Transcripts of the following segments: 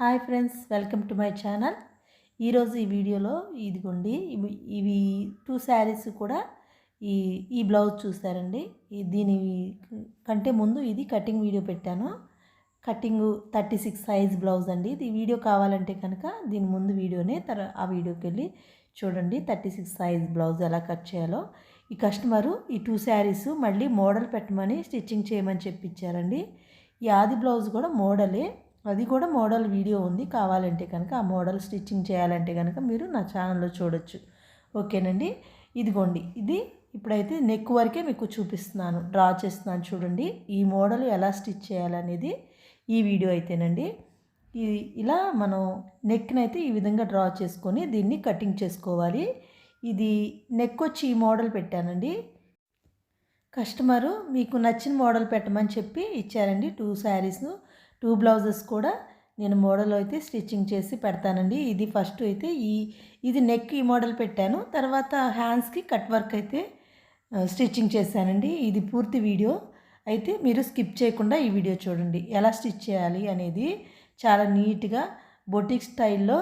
Hi friends welcome to my channel. ఈరోజు ఈ వీడియోలో ఇదిగోండి ఇవి ఇవి టూ శారీస్ కూడా ఈ ఈ బ్లౌజ్ చూస్తారండి ఈ దీని కంటే ముందు ఇది కటింగ్ వీడియో పెట్టాను. Cutting thirty six size blouse అండి. ఇది వీడియో కావాలంటే కనుక దీని ముందు వీడియోనే తర ఆ వీడియోకి వెళ్ళి చూడండి థర్టీ సిక్స్ సైజ్ బ్లౌజ్ ఎలా కట్ చేయాలో. ఈ కస్టమరు ఈ టూ శారీస్ మళ్ళీ మోడల్ పెట్టమని స్టిచ్చింగ్ చేయమని చెప్పించారండి ఈ ఆది బ్లౌజ్ కూడా మోడలే. అది కూడా మోడల్ వీడియో ఉంది. కావాలంటే కనుక ఆ మోడల్ స్టిచ్చింగ్ చేయాలంటే కనుక మీరు నా ఛానల్లో చూడొచ్చు. ఓకేనండి? ఇదిగోండి. ఇది ఇప్పుడైతే నెక్ వరకే మీకు చూపిస్తున్నాను. డ్రా చేస్తున్నాను చూడండి. ఈ మోడల్ ఎలా స్టిచ్ చేయాలనేది ఈ వీడియో అయితేనండి. ఈ ఇలా మనం నెక్ని అయితే ఈ విధంగా డ్రా చేసుకొని దీన్ని కటింగ్ చేసుకోవాలి. ఇది నెక్ వచ్చి ఈ మోడల్ పెట్టానండి. కస్టమరు మీకు నచ్చిన మోడల్ పెట్టమని చెప్పి ఇచ్చారండి. టూ శారీస్ను. టూ బ్లౌజెస్ కూడా నేను మోడల్ అయితే స్టిచ్చింగ్ చేసి పెడతానండి. ఇది ఫస్ట్ అయితే ఈ ఇది నెక్ ఈ మోడల్ పెట్టాను. తర్వాత హ్యాండ్స్కి కట్ వర్క్ అయితే స్టిచ్చింగ్ చేశానండి. ఇది పూర్తి వీడియో. అయితే మీరు స్కిప్ చేయకుండా ఈ వీడియో చూడండి. ఎలా స్టిచ్ చేయాలి అనేది చాలా నీట్గా బొటిక్ స్టైల్లో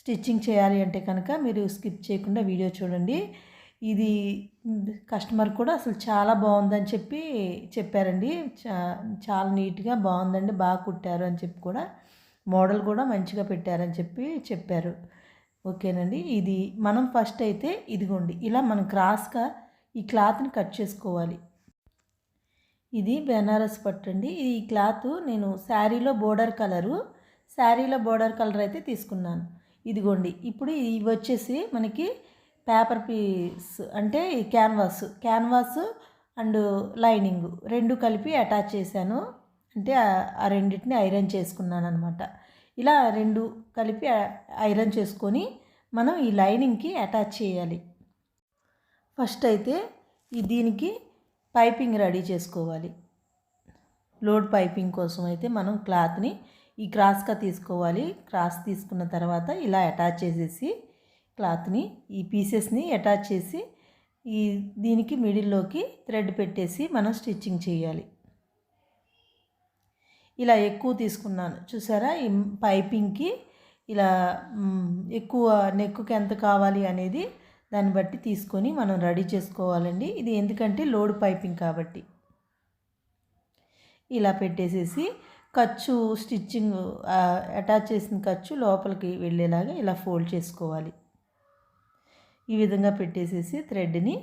స్టిచ్చింగ్ చేయాలి అంటే కనుక మీరు స్కిప్ చేయకుండా వీడియో చూడండి. ఇది కస్టమర్ కూడా అసలు చాలా బాగుందని చెప్పి చెప్పారండి. చా చాలా నీట్గా బాగుందండి బాగా కుట్టారు అని చెప్పి కూడా మోడల్ కూడా మంచిగా పెట్టారని చెప్పి చెప్పారు. ఓకేనండి. ఇది మనం ఫస్ట్ అయితే ఇదిగోండి ఇలా మనం క్రాస్గా ఈ క్లాత్ని కట్ చేసుకోవాలి. ఇది బెనారస్ పట్టు అండి ఈ క్లాత్ నేను శారీలో బోర్డర్ కలరు శారీలో బోర్డర్ కలర్ అయితే తీసుకున్నాను. ఇదిగోండి ఇప్పుడు ఇవి వచ్చేసి మనకి పేపర్ పీస్ అంటే ఈ క్యాన్వాస్ క్యాన్వాస్ అండ్ లైనింగ్ రెండు కలిపి అటాచ్ చేశాను. అంటే ఆ రెండింటిని ఐరన్ చేసుకున్నాను అనమాట ఇలా రెండు కలిపి ఐరన్ చేసుకొని మనం ఈ లైనింగ్కి అటాచ్ చేయాలి. ఫస్ట్ అయితే ఈ దీనికి పైపింగ్ రెడీ చేసుకోవాలి. లోడ్ పైపింగ్ కోసం అయితే మనం క్లాత్ని ఈ క్రాస్గా తీసుకోవాలి. క్రాస్ తీసుకున్న తర్వాత ఇలా అటాచ్ చేసేసి క్లాత్ని ఈ పీసెస్ని అటాచ్ చేసి ఈ దీనికి మిడిల్లోకి థ్రెడ్ పెట్టేసి మనం స్టిచ్చింగ్ చేయాలి. ఇలా ఎక్కువ తీసుకున్నాను. చూసారా? ఈ పైపింగ్కి ఇలా ఎక్కువ నెక్కుకి ఎంత కావాలి అనేది దాన్ని బట్టి తీసుకొని మనం రెడీ చేసుకోవాలండి. ఇది ఎందుకంటే లోడ్ పైపింగ్ కాబట్టి. ఇలా పెట్టేసేసి ఖర్చు స్టిచ్చింగ్ అటాచ్ చేసిన ఖర్చు లోపలికి వెళ్ళేలాగా ఇలా ఫోల్డ్ చేసుకోవాలి. ఈ విధంగా పెట్టేసేసి థ్రెడ్ని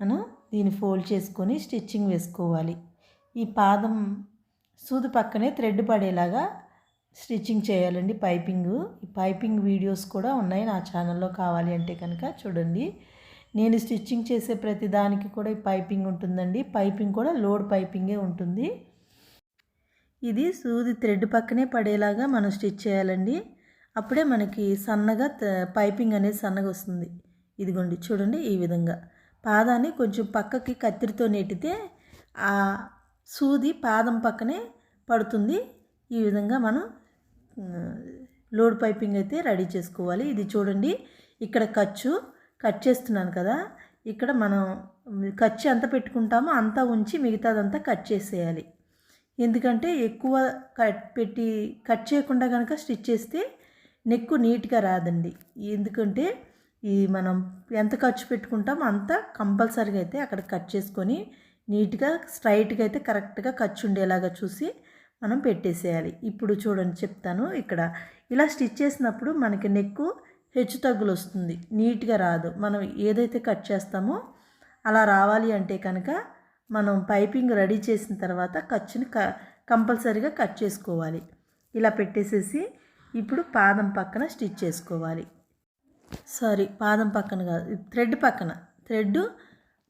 మనం దీన్ని ఫోల్డ్ చేసుకొని స్టిచ్చింగ్ వేసుకోవాలి. ఈ పాదం సూది పక్కనే థ్రెడ్ పడేలాగా స్టిచ్చింగ్ చేయాలండి పైపింగ్. ఈ పైపింగ్ వీడియోస్ కూడా ఉన్నాయి నా ఛానల్లో కావాలి అంటే కనుక చూడండి. నేను స్టిచ్చింగ్ చేసే ప్రతి దానికి కూడా ఈ పైపింగ్ ఉంటుందండి. పైపింగ్ కూడా లోడ్ పైపింగే ఉంటుంది. ఇది సూది థ్రెడ్ పక్కనే పడేలాగా మనం స్టిచ్ చేయాలండి. అప్పుడే మనకి సన్నగా పైపింగ్ అనేది సన్నగా వస్తుంది. ఇదిగోండి చూడండి ఈ విధంగా. పాదాన్ని కొంచెం పక్కకి కత్తిరితో నెట్టితే ఆ సూది పాదం పక్కనే పడుతుంది. ఈ విధంగా మనం లోడ్ పైపింగ్ అయితే రెడీ చేసుకోవాలి. ఇది చూడండి ఇక్కడ ఖర్చు కట్ చేస్తున్నాను కదా. ఇక్కడ మనం ఖర్చు ఎంత పెట్టుకుంటామో అంతా ఉంచి మిగతాదంతా కట్ చేసేయాలి. ఎందుకంటే ఎక్కువ కట్ పెట్టి కట్ చేయకుండా కనుక స్టిచ్ చేస్తే నెక్కు నీట్గా రాదండి. ఎందుకంటే ఈ మనం ఎంత ఖర్చు పెట్టుకుంటామో అంత కంపల్సరీగా అయితే అక్కడ కట్ చేసుకొని నీట్గా స్ట్రైట్గా అయితే కరెక్ట్గా ఖర్చు ఉండేలాగా చూసి మనం పెట్టేసేయాలి. ఇప్పుడు చూడండి చెప్తాను ఇక్కడ. ఇలా స్టిచ్ చేసినప్పుడు మనకి నెక్కు హెచ్చు తగ్గులు వస్తుంది. నీట్గా రాదు. మనం ఏదైతే కట్ చేస్తామో అలా రావాలి అంటే కనుక మనం పైపింగ్ రెడీ చేసిన తర్వాత ఖర్చుని క కంపల్సరీగా కట్ చేసుకోవాలి. ఇలా పెట్టేసేసి ఇప్పుడు పాదం పక్కన స్టిచ్ చేసుకోవాలి. సారీ పాదం పక్కన కాదు థ్రెడ్ పక్కన. థ్రెడ్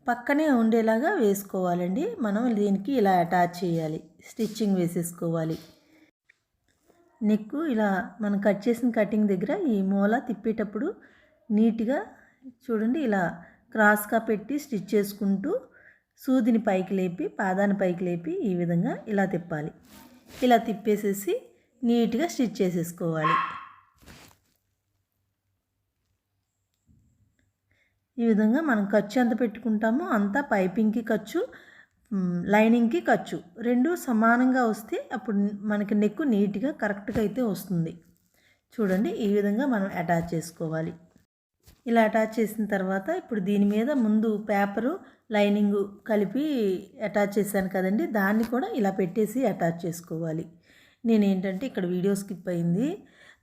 పక్కనే ఉండేలాగా వేసుకోవాలండి. మనం దీనికి ఇలా అటాచ్ చేయాలి స్టిచ్చింగ్ వేసేసుకోవాలి. నెక్ ఇలా మనం కట్ చేసిన కటింగ్ దగ్గర ఈ మూల తిప్పేటప్పుడు నీట్గా చూడండి ఇలా క్రాస్గా పెట్టి స్టిచ్ చేసుకుంటూ సూదిని పైకి లేపి పాదాన్ని పైకి లేపి ఈ విధంగా ఇలా తిప్పాలి. ఇలా తిప్పేసేసి నీట్గా స్టిచ్ చేసేసుకోవాలి. ఈ విధంగా మనం ఖర్చు ఎంత పెట్టుకుంటామో అంతా పైపింగ్కి ఖర్చు లైనింగ్కి ఖర్చు. రెండు సమానంగా వస్తే అప్పుడు మనకి నెక్కు నీట్గా కరెక్ట్గా అయితే వస్తుంది. చూడండి ఈ విధంగా మనం అటాచ్ చేసుకోవాలి. ఇలా అటాచ్ చేసిన తర్వాత ఇప్పుడు దీని మీద ముందు పేపరు లైనింగ్ కలిపి అటాచ్ చేశాను కదండి. దాన్ని కూడా ఇలా పెట్టేసి అటాచ్ చేసుకోవాలి. నేను ఏంటంటే ఇక్కడ వీడియో స్కిప్ అయింది.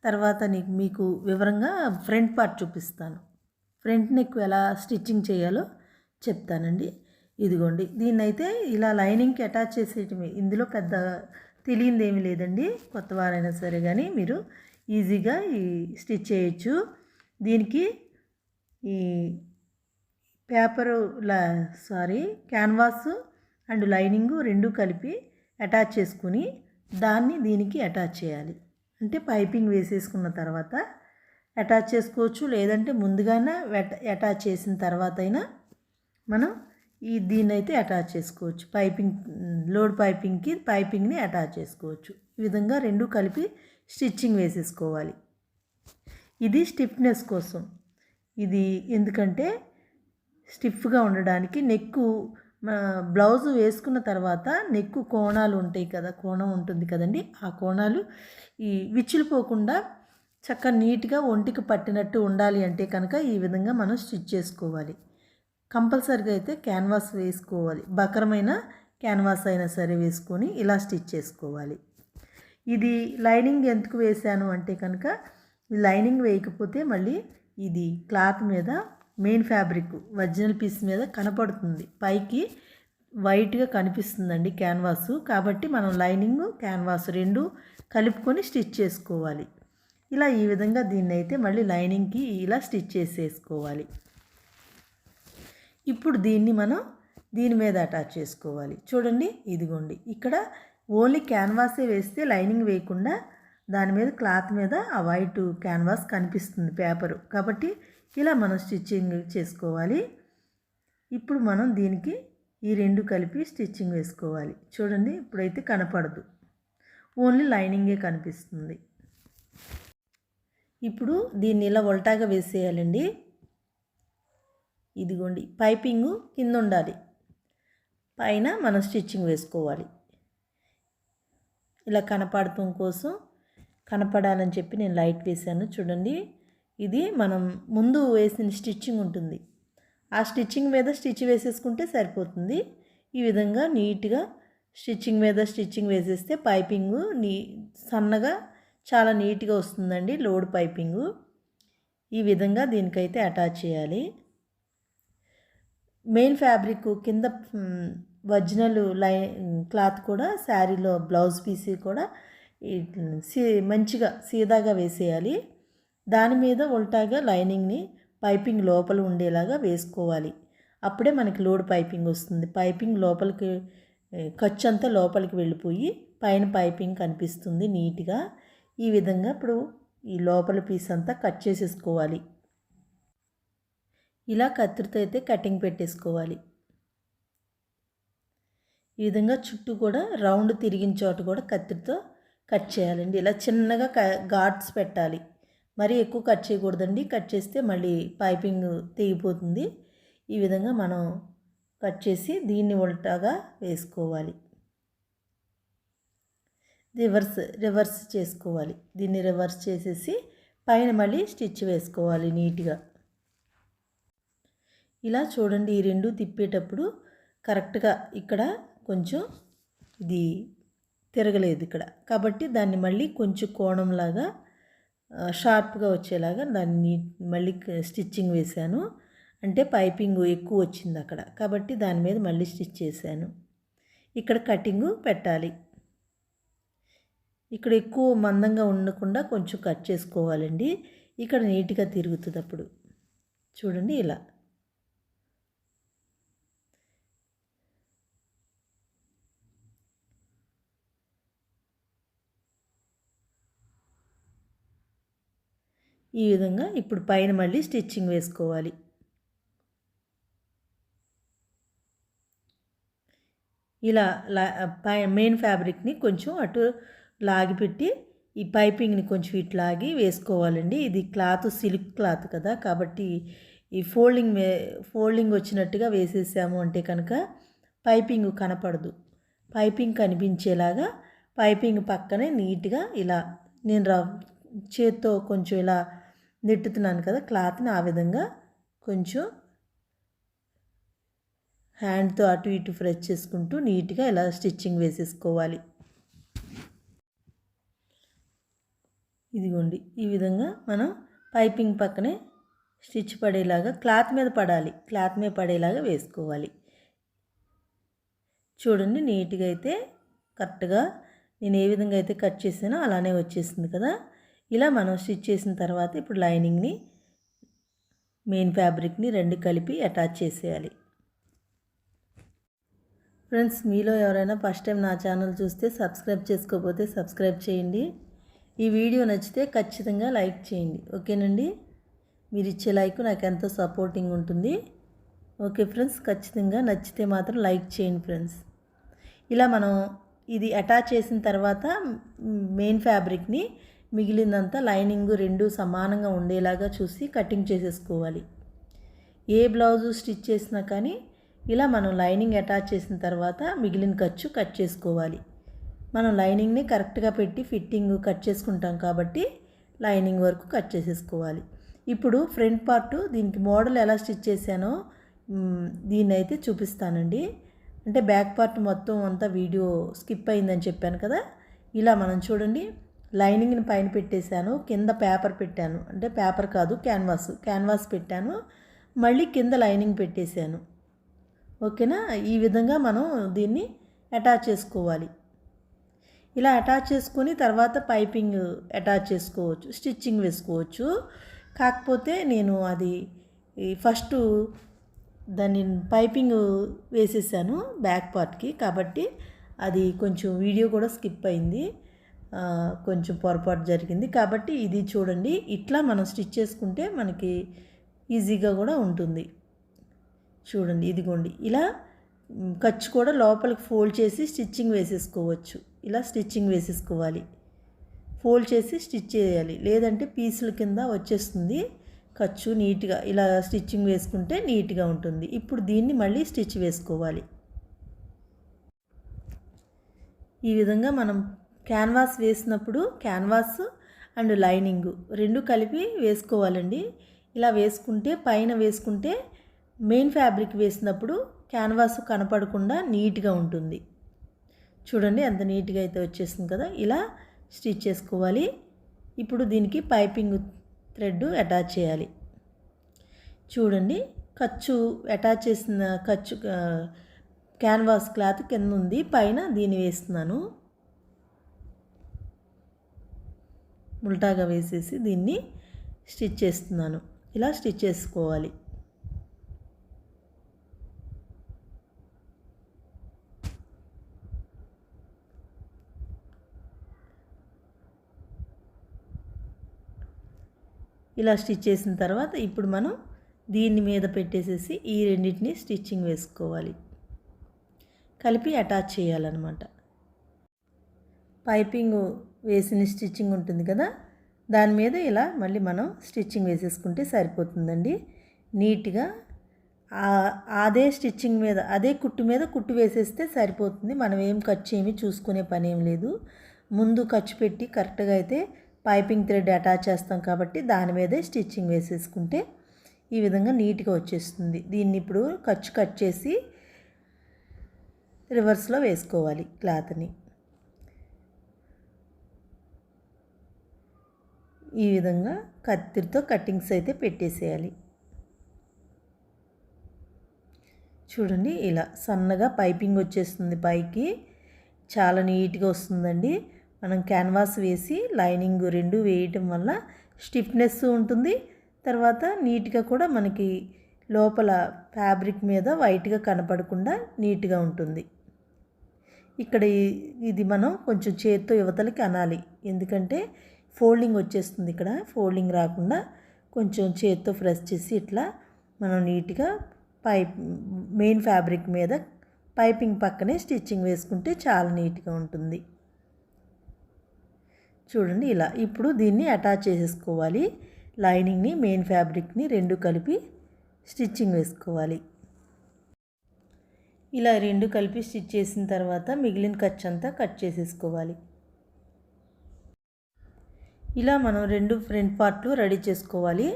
తర్వాత నీకు మీకు వివరంగా ఫ్రంట్ పార్ట్ చూపిస్తాను. ఫ్రంట్ నెక్ ఎలా స్టిచ్చింగ్ చేయాలో చెప్తానండి. ఇదిగోండి దీన్నైతే ఇలా లైనింగ్కి అటాచ్ చేసేయటమే ఇందులో పెద్ద తెలియంది ఏమి లేదండి. కొత్త వారైనా సరే కానీ మీరు ఈజీగా ఈ స్టిచ్ చేయొచ్చు. దీనికి ఈ పేపరు లా సారీ క్యాన్వాస్ అండ్ లైనింగ్ రెండు కలిపి అటాచ్ చేసుకుని దాన్ని దీనికి అటాచ్ చేయాలి. అంటే పైపింగ్ వేసేసుకున్న తర్వాత అటాచ్ చేసుకోవచ్చు. లేదంటే ముందుగానే అటాచ్ చేసిన తర్వాత అయినా మనం ఈ దీన్ని అయితే అటాచ్ చేసుకోవచ్చు. పైపింగ్ లోడ్ పైపింగ్కి పైపింగ్ని అటాచ్ చేసుకోవచ్చు. ఈ విధంగా రెండు కలిపి స్టిచ్చింగ్ వేసేసుకోవాలి. ఇది స్టిఫ్నెస్ కోసం. ఇది ఎందుకంటే స్టిఫ్గా ఉండడానికి నెక్కు బ్లౌజ్ వేసుకున్న తర్వాత నెక్కు కోణాలు ఉంటాయి కదా కోణం ఉంటుంది కదండి. ఆ కోణాలు ఈ విచ్చులిపోకుండా చక్కగా నీట్గా ఒంటికి పట్టినట్టు ఉండాలి అంటే కనుక ఈ విధంగా మనం స్టిచ్ చేసుకోవాలి. కంపల్సరిగా అయితే క్యాన్వాస్ వేసుకోవాలి. బకరమైన క్యాన్వాస్ అయినా సరే వేసుకొని ఇలా స్టిచ్ చేసుకోవాలి. ఇది లైనింగ్ ఎందుకు వేసాను అంటే కనుక లైనింగ్ వేయకపోతే మళ్ళీ ఇది క్లాత్ మీద మెయిన్ ఫ్యాబ్రిక్ ఒరిజినల్ పీస్ మీద కనపడుతుంది. పైకి వైట్గా కనిపిస్తుందండి క్యాన్వాసు. కాబట్టి మనం లైనింగ్ క్యాన్వాస్ రెండు కలుపుకొని స్టిచ్ చేసుకోవాలి. ఇలా ఈ విధంగా దీన్ని అయితే మళ్ళీ లైనింగ్కి ఇలా స్టిచ్ చేసేసుకోవాలి. ఇప్పుడు దీన్ని మనం దీని మీద అటాచ్ చేసుకోవాలి. చూడండి ఇదిగోండి. ఇక్కడ ఓన్లీ క్యాన్వాసే వేస్తే లైనింగ్ వేయకుండా దాని మీద క్లాత్ మీద ఆ వైట్ క్యాన్వాస్ కనిపిస్తుంది పేపరు. కాబట్టి ఇలా మనం స్టిచ్చింగ్ చేసుకోవాలి. ఇప్పుడు మనం దీనికి ఈ రెండు కలిపి స్టిచ్చింగ్ వేసుకోవాలి. చూడండి ఇప్పుడైతే కనపడదు. ఓన్లీ లైనింగే కనిపిస్తుంది. ఇప్పుడు దీన్ని ఇలా ఉల్టాగా వేసేయాలండి. ఇదిగోండి పైపింగ్ కింద ఉండాలి పైన మనం స్టిచ్చింగ్ వేసుకోవాలి. ఇలా కనపడటం కోసం కనపడాలని చెప్పి నేను లైట్ వేసాను. చూడండి ఇది మనం ముందు వేసిన స్టిచ్చింగ్ ఉంటుంది. ఆ స్టిచ్చింగ్ మీద స్టిచ్ వేసేసుకుంటే సరిపోతుంది. ఈ విధంగా నీట్గా స్టిచ్చింగ్ మీద స్టిచ్చింగ్ వేసేస్తే పైపింగ్ నీ సన్నగా చాలా నీట్గా వస్తుందండి లోడ్ పైపింగు. ఈ విధంగా దీనికైతే అటాచ్ చేయాలి. మెయిన్ ఫ్యాబ్రిక్ కింద ఒరిజినల్ లై క్లాత్ కూడా శారీలో బ్లౌజ్ పీస్ కూడా సీ మంచిగా సీదాగా వేసేయాలి. దాని మీద ఉల్టాగా లైనింగ్ని పైపింగ్ లోపల ఉండేలాగా వేసుకోవాలి. అప్పుడే మనకి లోడ్ పైపింగ్ వస్తుంది. పైపింగ్ లోపలికి ఖర్చు అంతా లోపలికి వెళ్ళిపోయి పైన పైపింగ్ కనిపిస్తుంది నీట్గా. ఈ విధంగా ఇప్పుడు ఈ లోపల పీస్ అంతా కట్ చేసేసుకోవాలి. ఇలా కత్తిరితో అయితే కటింగ్ పెట్టేసుకోవాలి. ఈ విధంగా చుట్టూ కూడా రౌండ్ తిరిగిన చోట కూడా కత్తిరితో కట్ చేయాలండి. ఇలా చిన్నగా క ఘాట్స్ పెట్టాలి. మరీ ఎక్కువ కట్ చేయకూడదండి. కట్ చేస్తే మళ్ళీ పైపింగ్ తెగిపోతుంది. ఈ విధంగా మనం కట్ చేసి దీన్ని ఉల్టాగా వేసుకోవాలి. రివర్స్ రివర్స్ చేసుకోవాలి. దీన్ని రివర్స్ చేసేసి పైన మళ్ళీ స్టిచ్ వేసుకోవాలి నీట్గా. ఇలా చూడండి ఈ రెండు తిప్పేటప్పుడు కరెక్ట్గా ఇక్కడ కొంచెం ఇది తిరగలేదు ఇక్కడ. కాబట్టి దాన్ని మళ్ళీ కొంచెం కోణంలాగా షార్ప్గా వచ్చేలాగా దాన్ని మళ్ళీ స్టిచ్చింగ్ వేశాను. అంటే పైపింగ్ ఎక్కువ వచ్చింది అక్కడ. కాబట్టి దాని మీద మళ్ళీ స్టిచ్ చేశాను. ఇక్కడ కటింగు పెట్టాలి. ఇక్కడ ఎక్కువ మందంగా ఉండకుండా కొంచెం కట్ చేసుకోవాలండి. ఇక్కడ నీట్గా తిరుగుతుంది అప్పుడు చూడండి ఇలా. ఈ విధంగా ఇప్పుడు పైన మళ్ళీ స్టిచ్చింగ్ వేసుకోవాలి. ఇలా లా పై మెయిన్ ఫ్యాబ్రిక్ని కొంచెం అటు లాగిపెట్టి ఈ పైపింగ్ని కొంచెం ఇటు లాగి వేసుకోవాలండి. ఇది క్లాత్ సిల్క్ క్లాత్ కదా. కాబట్టి ఈ ఫోల్డింగ్ ఫోల్డింగ్ వచ్చినట్టుగా వేసేసాము అంటే కనుక పైపింగ్ కనపడదు. పైపింగ్ కనిపించేలాగా పైపింగ్ పక్కనే నీట్గా ఇలా నేను రా చేత్తో కొంచెం ఇలా నెట్టుతున్నాను కదా క్లాత్ని ఆ విధంగా కొంచెం హ్యాండ్తో అటు ఇటు ఫ్రెష్ చేసుకుంటూ నీట్గా ఇలా స్టిచ్చింగ్ వేసేసుకోవాలి. ఇదిగోండి ఈ విధంగా మనం పైపింగ్ పక్కనే స్టిచ్ పడేలాగా క్లాత్ మీద పడాలి. క్లాత్ మీద పడేలాగా వేసుకోవాలి. చూడండి నీట్గా అయితే కరెక్ట్గా నేను ఏ విధంగా అయితే కట్ చేసానో అలానే వచ్చేసింది కదా. ఇలా మనం స్టిచ్ చేసిన తర్వాత ఇప్పుడు లైనింగ్ని మెయిన్ ఫ్యాబ్రిక్ని రెండు కలిపి అటాచ్ చేసేయాలి. ఫ్రెండ్స్ మీలో ఎవరైనా ఫస్ట్ టైం నా ఛానల్ చూస్తే సబ్స్క్రైబ్ చేసుకోకపోతే సబ్స్క్రైబ్ చేయండి. ఈ వీడియో నచ్చితే ఖచ్చితంగా లైక్ చేయండి. ఓకేనండి? మీరు ఇచ్చే లైక్ నాకు ఎంతో సపోర్టింగ్ ఉంటుంది. ఓకే ఫ్రెండ్స్ ఖచ్చితంగా నచ్చితే మాత్రం లైక్ చేయండి ఫ్రెండ్స్. ఇలా మనం ఇది అటాచ్ చేసిన తర్వాత మెయిన్ ఫ్యాబ్రిక్ని మిగిలిందంతా లైనింగ్ రెండు సమానంగా ఉండేలాగా చూసి కటింగ్ చేసేసుకోవాలి. ఏ బ్లౌజు స్టిచ్ చేసినా కానీ ఇలా మనం లైనింగ్ అటాచ్ చేసిన తర్వాత మిగిలిన ఖర్చు కట్ చేసుకోవాలి. మనం లైనింగ్ని కరెక్ట్గా పెట్టి ఫిట్టింగ్ కట్ చేసుకుంటాం కాబట్టి లైనింగ్ వరకు కట్ చేసేసుకోవాలి. ఇప్పుడు ఫ్రంట్ పార్ట్ దీనికి మోడల్ ఎలా స్టిచ్ చేశానో దీన్ని అయితే చూపిస్తానండి. అంటే బ్యాక్ పార్ట్ మొత్తం అంతా వీడియో స్కిప్ అయిందని చెప్పాను కదా ఇలా మనం చూడండి. లైనింగ్ని పైన పెట్టేశాను కింద పేపర్ పెట్టాను. అంటే పేపర్ కాదు క్యాన్వాస్ క్యాన్వాస్ పెట్టాను. మళ్ళీ కింద లైనింగ్ పెట్టేశాను. ఓకేనా? ఈ విధంగా మనం దీన్ని అటాచ్ చేసుకోవాలి. ఇలా అటాచ్ చేసుకొని తర్వాత పైపింగ్ అటాచ్ చేసుకోవచ్చు స్టిచ్చింగ్ వేసుకోవచ్చు. కాకపోతే నేను అది ఫస్ట్ దాన్ని పైపింగ్ వేసేసాను బ్యాక్ పార్ట్కి కాబట్టి అది కొంచెం వీడియో కూడా స్కిప్ అయింది. కొంచెం పొరపాటు జరిగింది. కాబట్టి ఇది చూడండి ఇట్లా మనం స్టిచ్ చేసుకుంటే మనకి ఈజీగా కూడా ఉంటుంది. చూడండి ఇదిగోండి. ఇలా ఖర్చు కూడా లోపలికి ఫోల్డ్ చేసి స్టిచ్చింగ్ వేసేసుకోవచ్చు. ఇలా స్టిచ్చింగ్ వేసేసుకోవాలి. ఫోల్డ్ చేసి స్టిచ్ చేయాలి. లేదంటే పీసుల కింద వచ్చేస్తుంది ఖర్చు నీట్గా. ఇలా స్టిచ్చింగ్ వేసుకుంటే నీట్గా ఉంటుంది. ఇప్పుడు దీన్ని మళ్ళీ స్టిచ్ వేసుకోవాలి. ఈ విధంగా మనం క్యాన్వాస్ వేసినప్పుడు క్యాన్వాస్ అండ్ లైనింగ్ రెండు కలిపి వేసుకోవాలండి. ఇలా వేసుకుంటే పైన వేసుకుంటే మెయిన్ ఫ్యాబ్రిక్ వేసినప్పుడు క్యాన్వాస్ కనపడకుండా నీట్గా ఉంటుంది. చూడండి ఎంత నీట్గా అయితే వచ్చేసింది కదా! ఇలా స్టిచ్ చేసుకోవాలి. ఇప్పుడు దీనికి పైపింగ్ థ్రెడ్ అటాచ్ చేయాలి. చూడండి ఖర్చు అటాచ్ చేసిన ఖర్చు క్యాన్వాస్ క్లాత్ కింద ఉంది. పైన దీన్ని వేస్తున్నాను. ఉల్టాగా వేసేసి దీన్ని స్టిచ్ చేస్తున్నాను. ఇలా స్టిచ్ చేసుకోవాలి. ఇలా స్టిచ్ చేసిన తర్వాత ఇప్పుడు మనం దీన్ని మీద పెట్టేసేసి ఈ రెండింటిని స్టిచ్చింగ్ వేసుకోవాలి. కలిపి అటాచ్ చేయాలన్నమాట. పైపింగ్ వేసిన స్టిచ్చింగ్ ఉంటుంది కదా దాని మీద ఇలా మళ్ళీ మనం స్టిచ్చింగ్ వేసేసుకుంటే సరిపోతుందండి. నీట్గా అదే స్టిచ్చింగ్ మీద అదే కుట్టు మీద కుట్టు వేసేస్తే సరిపోతుంది. మనం ఏం ఖర్చు ఏమి చూసుకునే పని ఏం లేదు. ముందు ఖర్చు పెట్టి కరెక్ట్గా అయితే పైపింగ్ థ్రెడ్ అటాచ్ చేస్తాం కాబట్టి దాని మీదే స్టిచ్చింగ్ వేసేసుకుంటే ఈ విధంగా నీట్గా వచ్చేస్తుంది. దీన్ని ఇప్పుడు ఖర్చు కట్ చేసి రివర్స్లో వేసుకోవాలి క్లాత్ని. ఈ విధంగా కత్తిరితో కట్టింగ్స్ అయితే పెట్టేసేయాలి. చూడండి ఇలా సన్నగా పైపింగ్ వచ్చేస్తుంది పైకి. చాలా నీట్గా వస్తుందండి. మనం క్యాన్వాస్ వేసి లైనింగ్ రెండు వేయటం వల్ల స్టిఫ్నెస్ ఉంటుంది. తర్వాత నీట్గా కూడా మనకి లోపల ఫ్యాబ్రిక్ మీద వైట్గా కనపడకుండా నీట్గా ఉంటుంది. ఇక్కడ ఇది మనం కొంచెం చేత్తో యువతలకి అనాలి. ఎందుకంటే ఫోల్డింగ్ వచ్చేస్తుంది ఇక్కడ. ఫోల్డింగ్ రాకుండా కొంచెం చేత్తో ఫ్రెష్ చేసి ఇట్లా మనం నీట్గా పైప్ మెయిన్ ఫ్యాబ్రిక్ మీద పైపింగ్ పక్కనే స్టిచ్చింగ్ వేసుకుంటే చాలా నీట్గా ఉంటుంది. చూడండి ఇలా. ఇప్పుడు దీన్ని అటాచ్ చేసేసుకోవాలి. లైనింగ్ని మెయిన్ ఫ్యాబ్రిక్ని రెండు కలిపి స్టిచ్చింగ్ వేసుకోవాలి. ఇలా రెండు కలిపి స్టిచ్ చేసిన తర్వాత మిగిలిన ఖర్చు అంతా కట్ చేసేసుకోవాలి. ఇలా మనం రెండు ఫ్రంట్ పార్ట్లు రెడీ చేసుకోవాలి.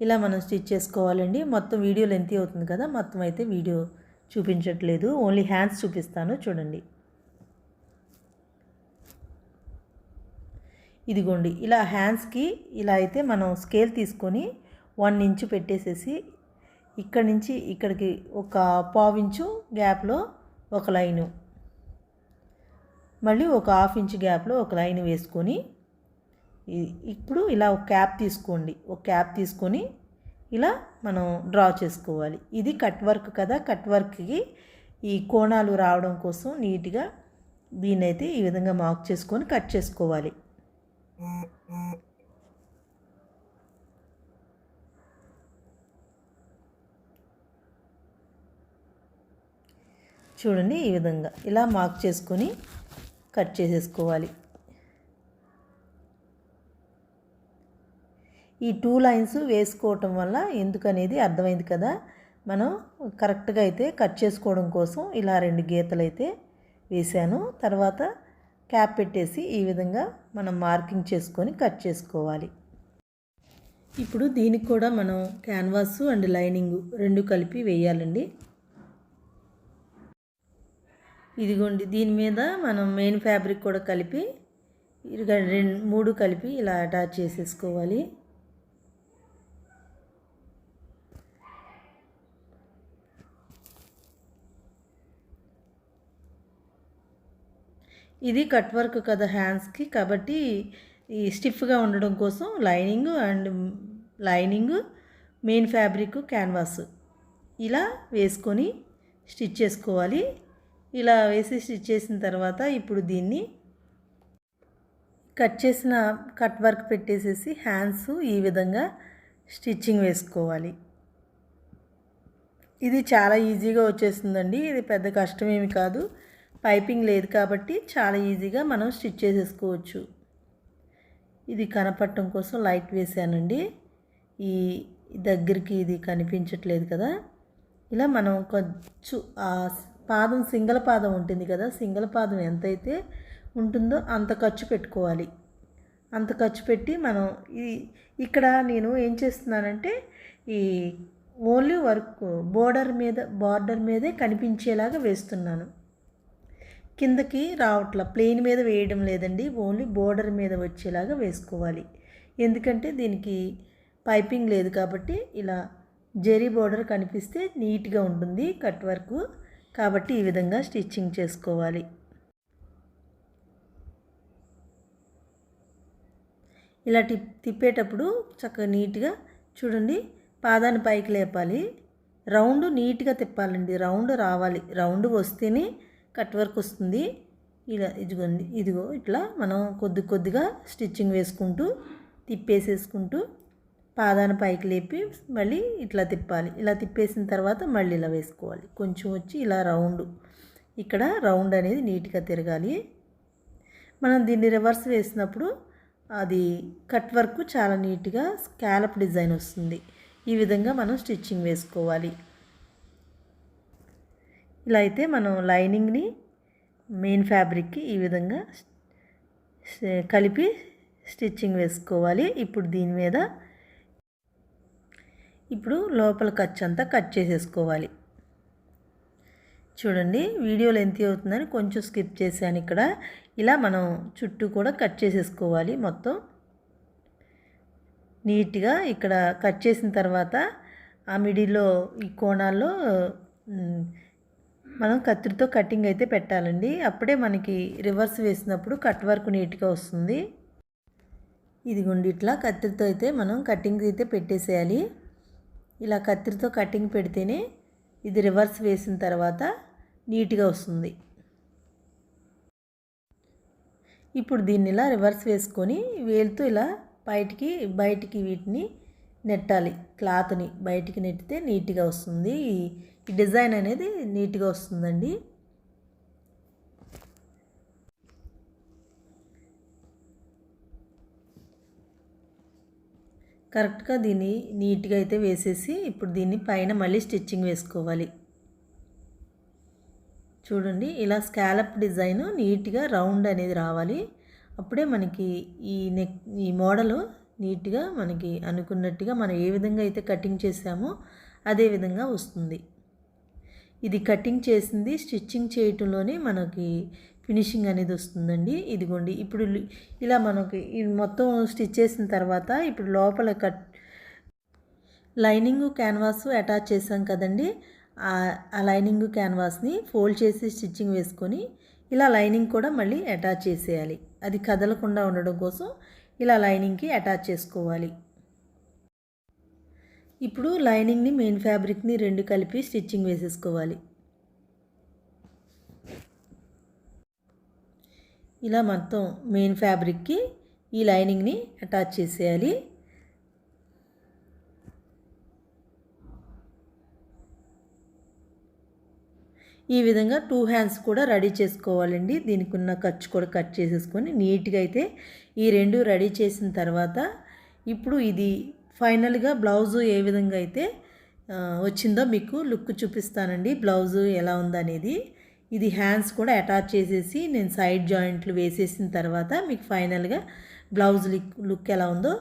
ఇలా మనం స్టిచ్ చేసుకోవాలండి. మొత్తం వీడియో లెంత్ అవుతుంది కదా మొత్తం అయితే వీడియో చూపించట్లేదు. ఓన్లీ హ్యాండ్స్ చూపిస్తాను చూడండి. ఇదిగోండి ఇలా హ్యాండ్స్కి ఇలా అయితే మనం స్కేల్ తీసుకొని వన్ ఇంచు పెట్టేసేసి ఇక్కడి నుంచి ఇక్కడికి ఒక పావించు గ్యాప్లో ఒక లైను మళ్ళీ ఒక హాఫ్ ఇంచ్ గ్యాప్లో ఒక లైన్ వేసుకొని ఇప్పుడు ఇలా ఒక క్యాప్ తీసుకోండి. ఒక క్యాప్ తీసుకొని ఇలా మనం డ్రా చేసుకోవాలి. ఇది కట్ వర్క్ కదా కట్ వర్క్కి ఈ కోణాలు రావడం కోసం నీట్గా దీన్ని అయితే ఈ విధంగా మార్క్ చేసుకొని కట్ చేసుకోవాలి. చూడండి ఈ విధంగా ఇలా మార్క్ చేసుకొని కట్ చేసేసుకోవాలి. ఈ టూ లైన్స్ వేసుకోవటం వల్ల ఎందుకనేది అర్థమైంది కదా? మనం కరెక్ట్గా అయితే కట్ చేసుకోవడం కోసం ఇలా రెండు గీతలు అయితే వేసాను తర్వాత క్యాప్ పెట్టేసి ఈ విధంగా మనం మార్కింగ్ చేసుకొని కట్ చేసుకోవాలి. ఇప్పుడు దీనికి కూడా మనం క్యాన్వాస్ అండ్ లైనింగ్ రెండు కలిపి వేయాలండి. ఇదిగోండి దీని మీద మనం మెయిన్ ఫ్యాబ్రిక్ కూడా కలిపి రెండు మూడు కలిపి ఇలా అటాచ్ చేసేసుకోవాలి. ఇది కట్ వర్క్ కదా హ్యాండ్స్కి. కాబట్టి ఈ స్టిఫ్గా ఉండడం కోసం lining and lining main fabric canvas ఇలా వేసుకొని స్టిచ్ చేసుకోవాలి. ఇలా వేసి స్టిచ్ చేసిన తర్వాత ఇప్పుడు దీన్ని కట్ చేసిన కట్ వర్క్ పెట్టేసేసి హ్యాండ్స్ ఈ విధంగా స్టిచ్చింగ్ వేసుకోవాలి. ఇది చాలా ఈజీగా వచ్చేస్తుందండి. ఇది పెద్ద కష్టమేమి కాదు. పైపింగ్ లేదు కాబట్టి చాలా ఈజీగా మనం స్టిచ్ చేసేసుకోవచ్చు. ఇది కనపడటం కోసం లైట్ వేసానండి. ఈ దగ్గరికి ఇది కనిపించట్లేదు కదా. ఇలా మనం కొంచెం ఆ పాదం సింగల పాదం ఉంటుంది కదా సింగల పాదం ఎంతైతే ఉంటుందో అంత ఖర్చు పెట్టుకోవాలి. అంత ఖర్చు పెట్టి మనం ఈ ఇక్కడ నేను ఏం చేస్తున్నానంటే ఈ ఓన్లీ వర్క్ బోర్డర్ మీద బార్డర్ మీదే కనిపించేలాగా వేస్తున్నాను. కిందకి రావట్ల ప్లెయిన్ మీద వేయడం లేదండి ఓన్లీ బోర్డర్ మీద వచ్చేలాగా వేసుకోవాలి. ఎందుకంటే దీనికి పైపింగ్ లేదు కాబట్టి ఇలా జెరీ బోర్డర్ కనిపిస్తే నీట్గా ఉంటుంది కట్ వర్క్. కాబట్టి ఈ విధంగా స్టిచ్చింగ్ చేసుకోవాలి. ఇలా టిప్ తిప్పేటప్పుడు చక్కగా నీట్గా చూడండి పాదాన్ని పైకి లేపాలి. రౌండ్ నీట్గా తిప్పాలండి రౌండ్ రావాలి. రౌండ్ వస్తేనే కట్ వర్క్ వస్తుంది. ఇలా ఇదిగోండి ఇదిగో ఇట్లా మనం కొద్ది కొద్దిగా స్టిచ్చింగ్ వేసుకుంటూ తిప్పేసేసుకుంటూ పాదాన పైకి లేపి మళ్ళీ ఇట్లా తిప్పాలి. ఇలా తిప్పేసిన తర్వాత మళ్ళీ ఇలా వేసుకోవాలి. కొంచెం వచ్చి ఇలా రౌండ్. ఇక్కడ రౌండ్ అనేది నీట్గా తిరగాలి. మనం దీన్ని రివర్స్ వేసినప్పుడు అది కట్ వర్క్ చాలా నీట్గా స్కాలప్ డిజైన్ వస్తుంది. ఈ విధంగా మనం స్టిచ్చింగ్ వేసుకోవాలి. ఇలా అయితే మనం లైనింగ్ని మెయిన్ ఫ్యాబ్రిక్కి ఈ విధంగా కలిపి స్టిచ్చింగ్ వేసుకోవాలి. ఇప్పుడు దీని మీద ఇప్పుడు లోపల ఖర్చు అంతా కట్ చేసేసుకోవాలి. చూడండి వీడియోలు ఎంత అవుతుందని కొంచెం స్కిప్ చేశాను ఇక్కడ. ఇలా మనం చుట్టూ కూడా కట్ చేసేసుకోవాలి మొత్తం. నీట్గా ఇక్కడ కట్ చేసిన తర్వాత ఆ మిడిల్లో ఈ కోణాల్లో మనం కత్తిరితో కటింగ్ అయితే పెట్టాలండి. అప్పుడే మనకి రివర్స్ వేసినప్పుడు కట్ వర్క్ నీట్గా వస్తుంది. ఇదిగోండి ఇట్లా కత్తిరితో అయితే మనం కటింగ్ అయితే పెట్టేసేయాలి. ఇలా కత్తిరితో కటింగ్ పెడితేనే ఇది రివర్స్ వేసిన తర్వాత నీట్గా వస్తుంది. ఇప్పుడు దీన్ని ఇలా రివర్స్ వేసుకొని వేలుతో ఇలా బయటికి బయటికి వీటిని నెట్టాలి. క్లాత్ని బయటికి నెట్టితే నీట్గా వస్తుంది. ఈ డిజైన్ అనేది నీట్గా వస్తుందండి. కరెక్ట్గా దీన్ని నీట్గా అయితే వేసేసి ఇప్పుడు దీన్ని పైన మళ్ళీ స్టిచ్చింగ్ వేసుకోవాలి. చూడండి ఇలా స్కాలప్ డిజైన్ నీట్గా రౌండ్ అనేది రావాలి. అప్పుడే మనకి ఈ నెక్ ఈ మోడలు నీట్గా మనకి అనుకున్నట్టుగా మనం ఏ విధంగా అయితే కటింగ్ చేసామో అదే విధంగా వస్తుంది. ఇది కటింగ్ చేసింది స్టిచ్చింగ్ చేయటంలోనే మనకి ఫినిషింగ్ అనేది వస్తుందండి. ఇదిగోండి ఇప్పుడు ఇలా మనకి ఇది మొత్తం స్టిచ్ చేసిన తర్వాత ఇప్పుడు లోపల కట్ లైనింగ్ క్యాన్వాస్ అటాచ్ చేసాం కదండి. ఆ లైనింగ్ క్యాన్వాస్ని ఫోల్డ్ చేసి స్టిచ్చింగ్ వేసుకొని ఇలా లైనింగ్ కూడా మళ్ళీ అటాచ్ చేసేయాలి. అది కదలకుండా ఉండడం కోసం ఇలా లైనింగ్కి అటాచ్ చేసుకోవాలి. ఇప్పుడు లైనింగ్ని మెయిన్ ఫ్యాబ్రిక్ని రెండు కలిపి స్టిచ్చింగ్ వేసేసుకోవాలి. ఇలా మొత్తం మెయిన్ ఫ్యాబ్రిక్కి ఈ లైనింగ్ని అటాచ్ చేసేయాలి. ఈ విధంగా టూ హ్యాండ్స్ కూడా రెడీ చేసుకోవాలండి. దీనికి ఉన్న ఖర్చు కూడా కట్ చేసేసుకొని నీట్గా అయితే ఈ రెండు రెడీ చేసిన తర్వాత ఇప్పుడు ఇది ఫైనల్గా బ్లౌజు ఏ విధంగా అయితే వచ్చిందో మీకు లుక్ చూపిస్తానండి. బ్లౌజు ఎలా ఉందనేది. ఇది హ్యాండ్స్ కూడా అటాచ్ చేసేసి నేను సైడ్ జాయింట్లు వేసేసిన తర్వాత మీకు ఫైనల్గా బ్లౌజ్ లుక్ లుక్ ఎలా ఉందో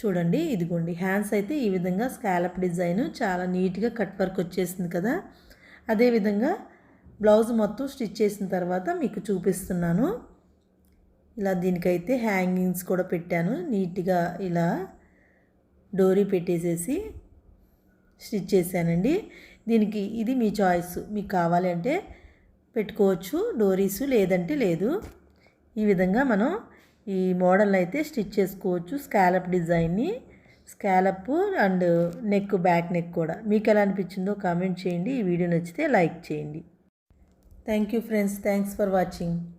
చూడండి. ఇదిగోండి హ్యాండ్స్ అయితే ఈ విధంగా స్కాలప్ డిజైన్ చాలా నీట్గా కట్ వర్క్ వచ్చేసింది కదా. అదేవిధంగా బ్లౌజ్ మొత్తం స్టిచ్ చేసిన తర్వాత మీకు చూపిస్తున్నాను. ఇలా దీనికైతే హ్యాంగింగ్స్ కూడా పెట్టాను. నీట్గా ఇలా డోరీ పెట్టేసేసి స్టిచ్ చేశానండి. దీనికి ఇది మీ చాయిస్. మీకు కావాలంటే పెట్టుకోవచ్చు. డోరీస్ లేదంటే లేదు. ఈ విధంగా మనం ఈ మోడల్ అయితే స్టిచ్ చేసుకోవచ్చు. స్కాలప్ డిజైన్ని. Scallop and neck back neck కూడా. మీకు ఎలా అనిపించిందో కామెంట్ చేయండి. ఈ వీడియో నచ్చితే లైక్ చేయండి. Thank you friends. Thanks for watching.